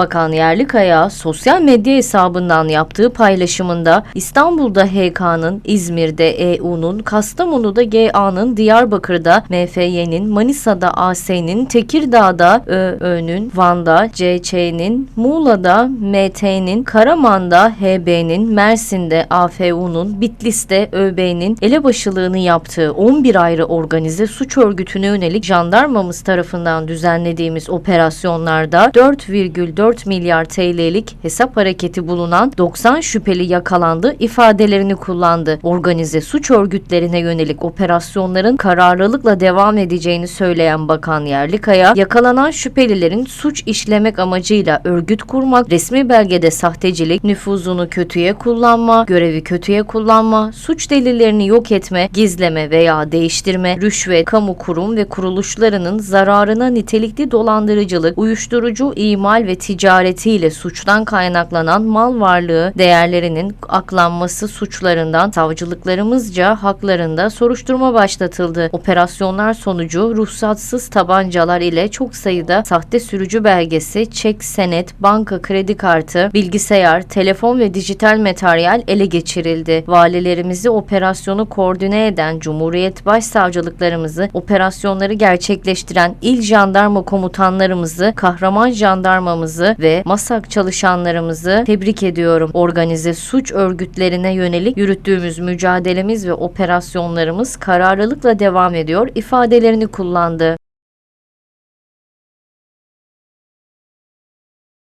Bakan Yerlikaya sosyal medya hesabından yaptığı paylaşımında İstanbul'da HK'nın, İzmir'de EU'nun, Kastamonu'da GA'nın, Diyarbakır'da MFY'nin, Manisa'da AS'nin, Tekirdağ'da ÖÖ'nün, Van'da CÇ'nin, Muğla'da MT'nin, Karaman'da HB'nin, Mersin'de AFU'nun, Bitlis'te ÖB'nin elebaşılığını yaptığı 11 ayrı organize suç örgütüne yönelik jandarmamız tarafından düzenlediğimiz operasyonlarda 4,4 milyar TL'lik hesap hareketi bulunan 90 şüpheli yakalandı ifadelerini kullandı. Organize suç örgütlerine yönelik operasyonların kararlılıkla devam edeceğini söyleyen Bakan Yerlikaya, yakalanan şüphelilerin suç işlemek amacıyla örgüt kurmak, resmi belgede sahtecilik, nüfuzunu kötüye kullanma, görevi kötüye kullanma, suç delillerini yok etme, gizleme veya değiştirme, rüşvet, kamu kurum ve kuruluşlarının zararına nitelikli dolandırıcılık, uyuşturucu imal ve ticaretiyle suçtan kaynaklanan mal varlığı değerlerinin aklanması suçlarından savcılıklarımızca haklarında soruşturma başlatıldı. Operasyonlar sonucu ruhsatsız tabancalar ile çok sayıda sahte sürücü belgesi, çek, senet, banka kredi kartı, bilgisayar, telefon ve dijital materyal ele geçirildi. Valilerimizi operasyonu koordine eden Cumhuriyet Başsavcılıklarımızı, operasyonları gerçekleştiren il jandarma komutanlarımızı, kahraman jandarmamızı ve MASAK çalışanlarımızı tebrik ediyorum. Organize suç örgütlerine yönelik yürüttüğümüz mücadelemiz ve operasyonlarımız kararlılıkla devam ediyor ifadelerini kullandı.